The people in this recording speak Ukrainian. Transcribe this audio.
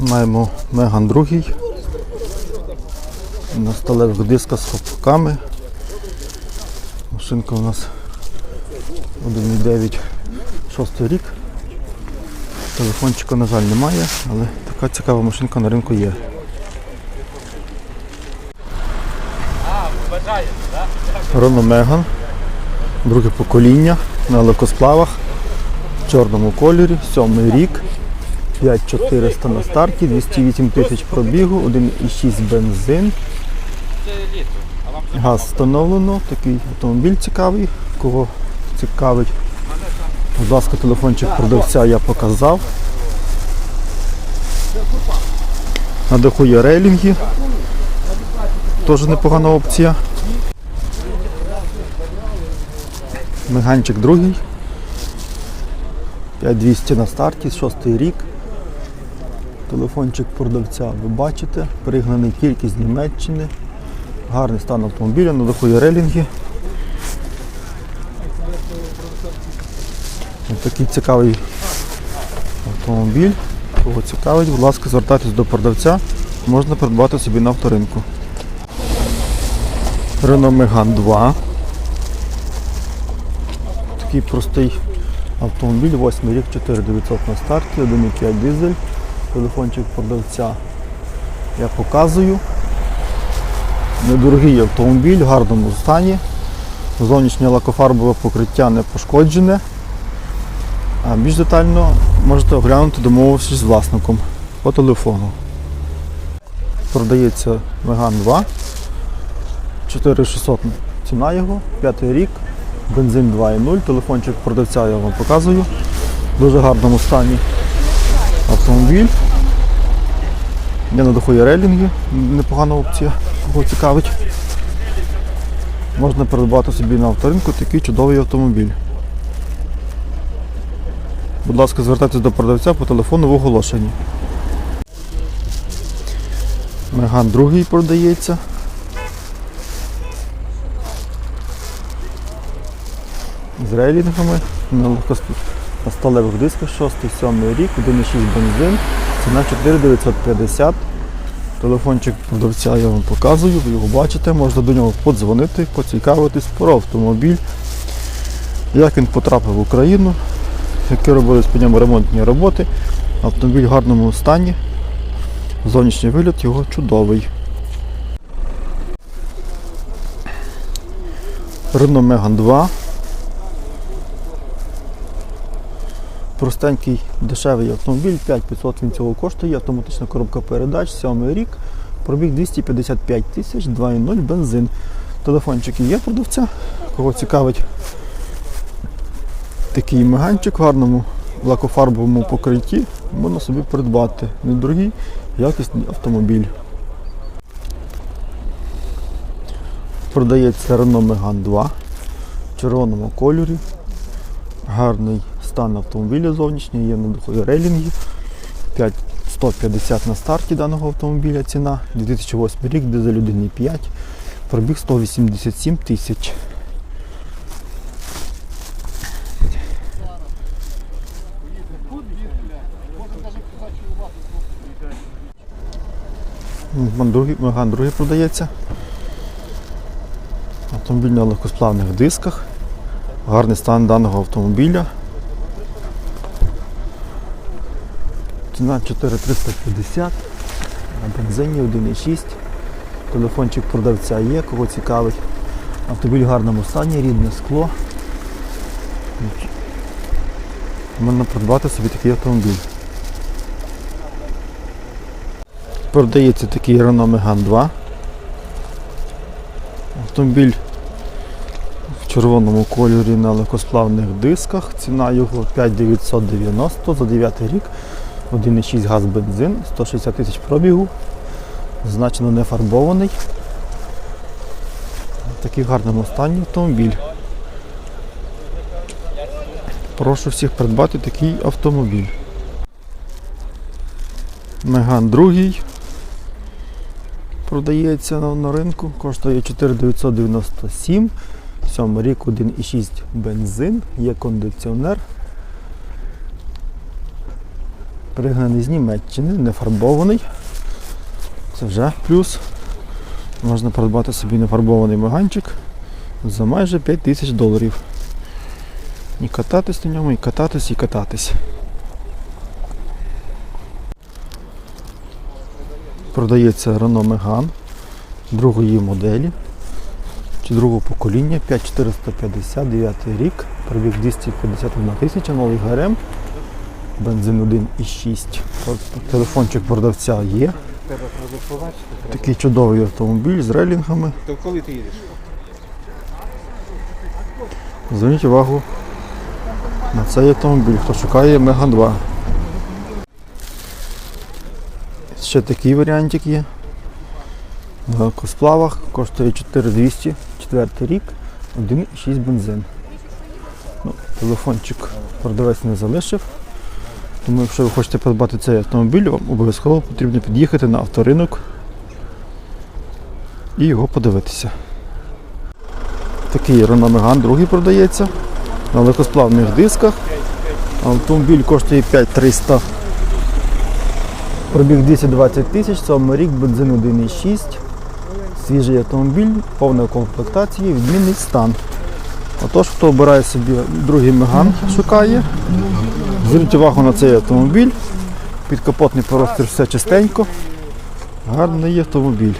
Маємо Меган другий. На сталевих дисках з хлопками. Машинка у нас 1,9 шостий рік. Телефончика, на жаль, немає, але така цікава машинка на ринку є. Renault Megane, друге покоління на легкосплавах в чорному кольорі, сьомий рік, 5400 на старті, 208 тисяч пробігу, 1,6 бензин. Газ встановлено, такий автомобіль цікавий, кого цікавить. Будь ласка, телефончик продавця я показав. На даху є рейлінги. Теж непогана опція. Меганчик другий. 5200 на старті, шостий рік. Телефончик продавця ви бачите. Пригнаний з Німеччини. Гарний стан автомобіля, на даху є рейлінги. Ось такий цікавий автомобіль. Кого цікавить, будь ласка, звертайтесь до продавця. Можна придбати собі на авторинку. Renault Megane 2. Такий простий автомобіль, 8 рік, 4900 на старті, 1,5 дизель. Телефончик продавця я показую. Недорогий автомобіль, в гарному стані. Зовнішнє лакофарбове покриття не пошкоджене. А більш детально можете оглянути, домовившись з власником по телефону. Продається Megane 2. 4600 ціна його, п'ятий рік, бензин 2.0, телефончик продавця я вам показую. В дуже гарному стані автомобіль. Є на даху є рейлінги, непогана опція, кого цікавить. Можна придбати собі на авторинку такий чудовий автомобіль. Будь ласка, звертайтесь до продавця по телефону в оголошенні. Меган другий продається. З рейлінгами на, легкосп- на сталевих дисках 6-7 рік, 1,6 бензин, ціна 4950. Телефончик продавця я вам показую, ви його бачите, можна до нього подзвонити, поцікавитись про автомобіль, як він потрапив в Україну, які робились по ньому ремонтні роботи. Автомобіль в гарному стані. Зовнішній вигляд його чудовий. Renault Megane 2. Простенький дешевий автомобіль, 5500 він цього коштує, автоматична коробка передач, 7 рік, пробіг 255 тисяч, 2.0 бензин. Телефончик є продавця, кого цікавить такий меганчик в гарному лакофарбовому покритті, можна собі придбати. Недорогий, якісний автомобіль. Продається Renault Megane 2 в червоному кольорі. Гарний стан автомобіля зовнішній, є на духові рейлінги. 5 150 на старті даного автомобіля ціна. 2008 рік, дизель 1,5, пробіг 187 тисяч. Другий, Меган другий продається. Автомобіль на легкосплавних дисках. Гарний стан даного автомобіля. Ціна 4350 на бензині 1,6. Телефончик продавця є, кого цікавить. Автомобіль в гарному стані, рідне скло. Можна придбати собі такий автомобіль. Продається такий Renault Megane 2. Автомобіль в червоному кольорі на легкосплавних дисках. Ціна його 5990 за 9 рік. 1,6 газ бензин, 160 тисяч пробігу. Значно не фарбований. В такий гарному стані автомобіль. Прошу всіх придбати такий автомобіль. Меган другий продається на, ринку, коштує 4997. 7 рік 1,6 бензин, є кондиціонер. Пригнаний з Німеччини, не фарбований. Це вже плюс. Можна придбати собі нефарбований маганчик за майже 5 тисяч доларів. І кататись на ньому, і кататись, і кататись. Продається Renault Megane другої моделі чи другого покоління 5450, 9 рік, пробіг 251 тисяча, новий ГРМ, бензин 1,6. Телефончик продавця є. Такий чудовий автомобіль з рейлінгами. То коли ти їдеш? Зверніть увагу на цей автомобіль, хто шукає Мега 2. Ще такий варіантик є. На косплавах коштує 4200, 4 рік, 1,6 бензин. Ну, телефончик продавець не залишив. Тому якщо ви хочете придбати цей автомобіль, вам обов'язково потрібно під'їхати на авторинок і його подивитися. Такий Renault Megane другий продається на легкосплавних дисках. Автомобіль коштує 5300. Пробіг 220 тисяч, саме рік, бензин 1,6. Свіжий автомобіль, повна комплектація, відмінний стан. Отож, хто обирає собі другий Меган, шукає. Зверніть увагу на цей автомобіль. Підкапотний простір все чистенько. Гарний автомобіль.